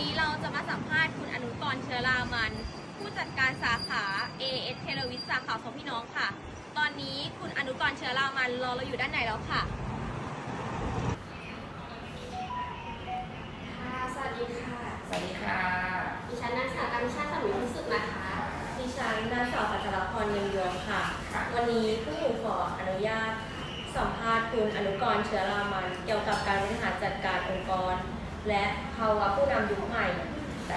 นนี้เราจะมาสัมภาษณ์คุณอนุกรณ์เชื้อรามัน ผู้จัดการสาขา AS เทเลวิสสาขาสองพี่น้องค่ะ ตอนนี้คุณอนุกรณ์เชื้อรามันรอเราอยู่ด้านในแล้วค่ะ ค่ะสวัสดีค่ะ สวัสดีค่ะ ดิฉันนางสาวการพิชาสำนึกพิสุทธิ์นะคะ ดิฉันนางสาวปัจจรพรเงินดวงค่ะ วันนี้ผู้หนูขออนุญาต สัมภาษณ์คุณอนุกรณ์เชื้อรามัน เกี่ยวกับการบริหารจัดการองค์กร และภาวะผู้นำยุคใหม่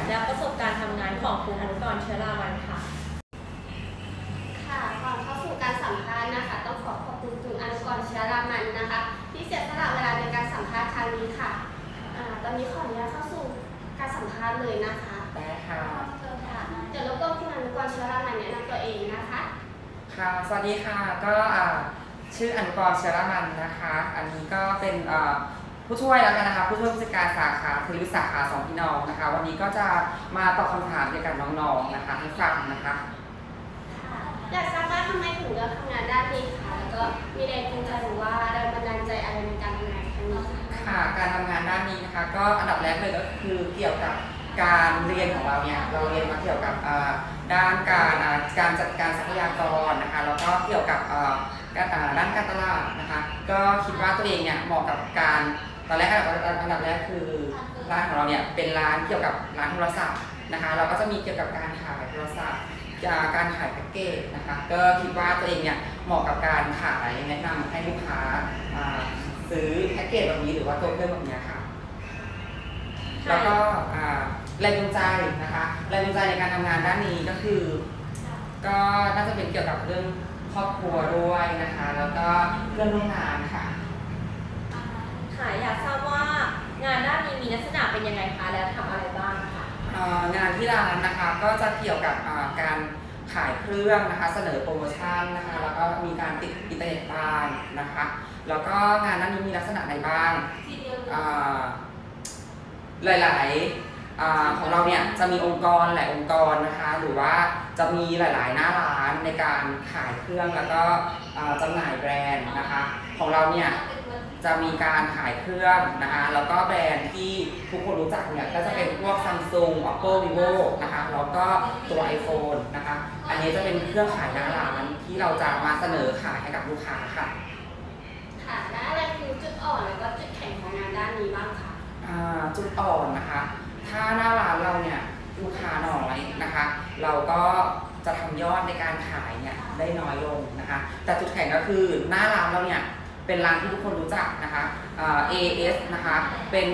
และประสบการณ์ทำงานของคุณอนุกรณ์เชื้อรามันค่ะ ค่ะก่อนเข้าสู่การสัมภาษณ์นะคะ ต้องขอขอบคุณคุณอนุกรณ์เชียรามันนะคะ ที่เสียสละเวลาในการสัมภาษณ์ครั้งนี้ค่ะอ่าตอนนี้ขออนุญาตเข้าสู่การสัมภาษณ์เลยนะคะได้ค่ะค่ะเดี๋ยวรบกวนคุณอนุกรณ์เชียรามันแนะนำตัวเองนะคะ ค่ะ สวัสดีค่ะ ก็อ่าชื่ออนุกรณ์เชยรมันนะคะ อันนี้ก็เป็นอ่า ผู้ช่วยแล้วกันนะคะผู้ช่วยผู้จัดการสาขาเทลิสาขาสองพี่น้องนะคะ วันนี้ก็จะมาตอบคำถามเกี่ยวกับน้องๆนะคะให้ฟังนะคะค่ะอยากทราบว่าทำไมถึงเลือกทำงานด้านนี้คะแล้วก็มีแรงจูงใจหรือว่าแรงบันดาลใจอะไรในการทำงานครั้งนี้คะค่ะการทำงานด้านนี้นะคะ ก็อันดับแรกเลยก็คือเกี่ยวกับการเรียนของเราเนี่ยเราเรียนมาเกี่ยวกับอ่าด้านการอ่าการจัดการทรัพยากรนะคะแล้วก็เกี่ยวกับอ่าการอ่าด้านการตลาดนะคะ ก็คิดว่าตัวเองเนี่ยเหมาะกับการ ตอนแรกอันดับอันดับแรกคือร้านของเราเนี่ยเป็นร้านเกี่ยวกับร้านโทรศัพท์นะคะ เราก็จะมีเกี่ยวกับการขายโทรศัพท์อ่าการขายแพ็กเกจนะคะก็คิดว่าตัวเองเนี่ยเหมาะกับการขายแนะนำให้ลูกค้าอ่าซื้อแพ็กเกจแบบนี้หรือว่าตัวเครื่องแบบเนี้ยค่ะ แล้วก็อ่าแรงจูงใจนะคะแรงจูงใจในการทำงานด้านนี้ก็คือ ก็น่าจะเป็นเกี่ยวกับเรื่องครอบครัวด้วยนะคะ แล้วก็เรื่องร่วมงานค่ะ ค่ะ อยากทราบว่างานด้านนี้มีลักษณะ เป็นยังไงคะแล้วทำอะไรบ้างคะ เอ่องานที่ร้านนะคะก็จะเกี่ยวกับอ่าการขายเครื่องนะคะเสนอโปรโมชั่นนะคะแล้วก็มีการติดอินเทอร์เน็ตบ้านนะคะแล้วก็งานด้านนี้มีลักษณะไหนบ้างอ่าหลายๆอ่าของเราเนี่ยจะมีองค์กรหลายองค์กรนะคะหรือว่าจะมีหลายๆหน้าร้านในการขายเครื่องแล้วก็อ่าจำหน่ายแบรนด์นะคะของเราเนี่ย จะมีการขายเครื่องนะคะ แล้วก็แบรนด์ที่ทุกคนรู้จักเนี่ยก็จะเป็นพวก Samsung Oppo Vivo นะคะ แล้วก็ตัว iPhone นะคะ อันนี้จะเป็นเครื่องขายหน้าร้านที่เราจะมาเสนอขายให้กับลูกค้าค่ะ ค่ะ และอะไรคือจุดอ่อนแล้วก็จุดแข็งของงานด้านนี้บ้างคะอ่าจุดอ่อนนะคะ ถ้าหน้าร้านเราเนี่ยลูกค้าน้อยนะคะ เราก็จะทำยอดในการขายเนี่ยได้น้อยลงนะคะ แต่จุดแข็งก็คือหน้าร้านเราเนี่ย เป็นร้านที่ทุกคนรู้จักนะคะอ่า AS นะคะเป็น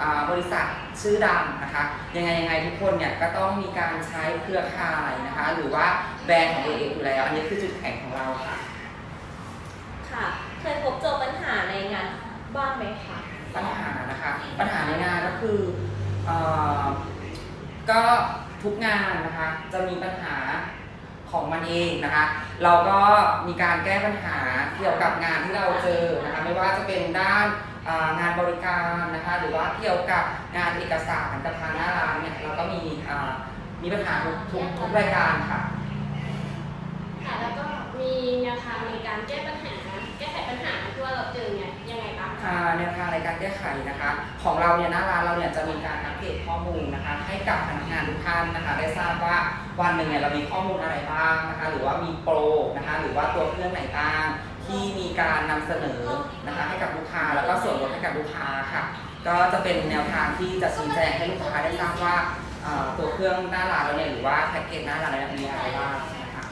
อ่าบริษัทชื่อดังนะคะยังไงยังไงทุกคนเนี่ยก็ต้องมีการใช้เครือข่ายนะคะหรือว่าแบรนด์ของ AS อยู่แล้ว อันนี้คือจุดแข็งของเราค่ะ ค่ะ เคยพบเจอปัญหาในงานบ้างไหมคะ ปัญหานะคะปัญหาในงานก็คือเออก็ทุกงานนะคะจะมีปัญหา ของมันเองนะคะ เราก็มีการแก้ปัญหาเกี่ยวกับงานที่เราเจอนะคะไม่ว่าจะเป็นด้านอ่างานบริการนะคะหรือว่าเกี่ยวกับงานเอกสารกับทางหน้าร้านเนี่ยเราก็มีอ่ามีปัญหาทุกทุกทุกรายการค่ะค่ะแล้วก็มีแนวทางในการแก้ปัญหาแก้ไขปัญหาที่ว่าเราเจอเนี่ยยังไงบ้างคะอ่าแนวทางในการแก้ไขนะคะ ของเราเนี่ยหน้าร้านเราเนี่ยจะมีการอัปเดตข้อมูลนะคะ ให้กับพนักงานทุกท่านนะคะ ได้ทราบว่า วันหนึ่งเนี่ยเรามีข้อมูลอะไรบ้างนะคะหรือว่ามีโปรนะคะหรือว่าตัวเครื่องไหนบ้างที่มีการนำเสนอนะคะให้กับลูกค้าแล้วก็ส่วนลดให้กับลูกค้าค่ะ ก็จะเป็นแนวทางที่จะชี้แจงให้ลูกค้าได้ทราบว่าอ่าตัวเครื่องหน้าร้านเราเนี่ยหรือว่าแพ็กเกจหน้าร้านเราเนี่ยมีอะไรบ้างนะคะ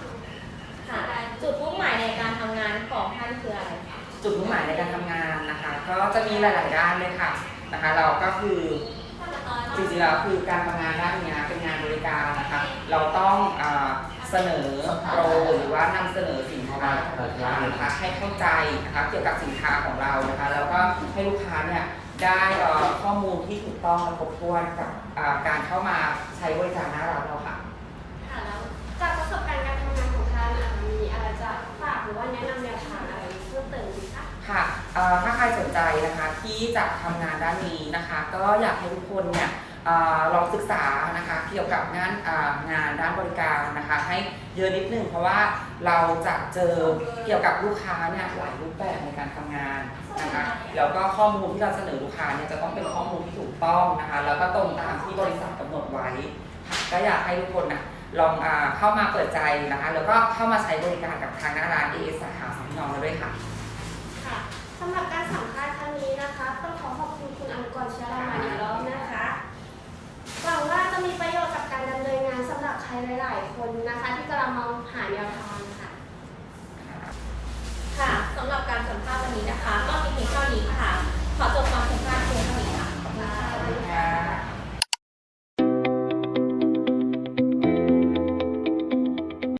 ค่ะจุดมุ่งหมายในการทำงานของท่านคืออะไรคะจุดมุ่งหมายในการทำงานนะคะ ก็จะมีหลาย ๆ ด้านเลยค่ะนะคะ เราก็คือ จริงๆแล้วคือการทำงานด้านเนี้ยเป็นงานบริการนะคะเราต้องอาเสนอโปรหรือว่านำเสนอสินค้าของลูกค้านะคะให้เข้าใจนะคะเกี่ยวกับสินค้าของเรานะคะแล้วก็ให้ลูกค้าเนี่ยได้เอ่อข้อมูลที่ถูกต้องและครบถ้วนกับอ่าการเข้ามาใช้บริการหน้าร้านเราค่ะค่ะแล้วจากประสบการณ์การทำงานของท่านอะมีอะไรจะฝากหรือว่าแนะนำแนวทางอะไรเพิ่มเติมไหมคะค่ะเอ่อถ้าใครสนใจนะคะที่จะทำงานด้านนี้นะคะ ก็อยากให้ทุกคนเนี่ยเอ่อ ลองศึกษานะคะเกี่ยวกับงานงานด้านบริการนะคะให้เยอะนิดนึงเพราะว่าเราจะเจอเกี่ยวกับลูกค้าเนี่ยหลายรูปแบบในการทำงานนะคะแล้วก็ข้อมูลที่เราเสนอลูกค้าเนี่ยจะต้องเป็นข้อมูลที่ถูกต้องนะคะแล้วก็ตรงตามที่บริษัทกำหนดไว้ก็อยากให้ทุกคนนะลองอเข้ามาเปิดใจนะคะแล้วก็เข้ามาใช้บริการกับทางหน้าร้าน AS สาขาสองน้องด้วยค่ะค่ะสำหรับการสัมภาษณ์ครั้งนี้นะคะต้องขอขอบคุณ หลาย ๆ คนนะคะที่กำลังมองหาแนวทางค่ะ ค่ะสำหรับการสัมภาษณ์วันนี้นะคะก็มีเพียงเท่านี้ค่ะ ขอจบ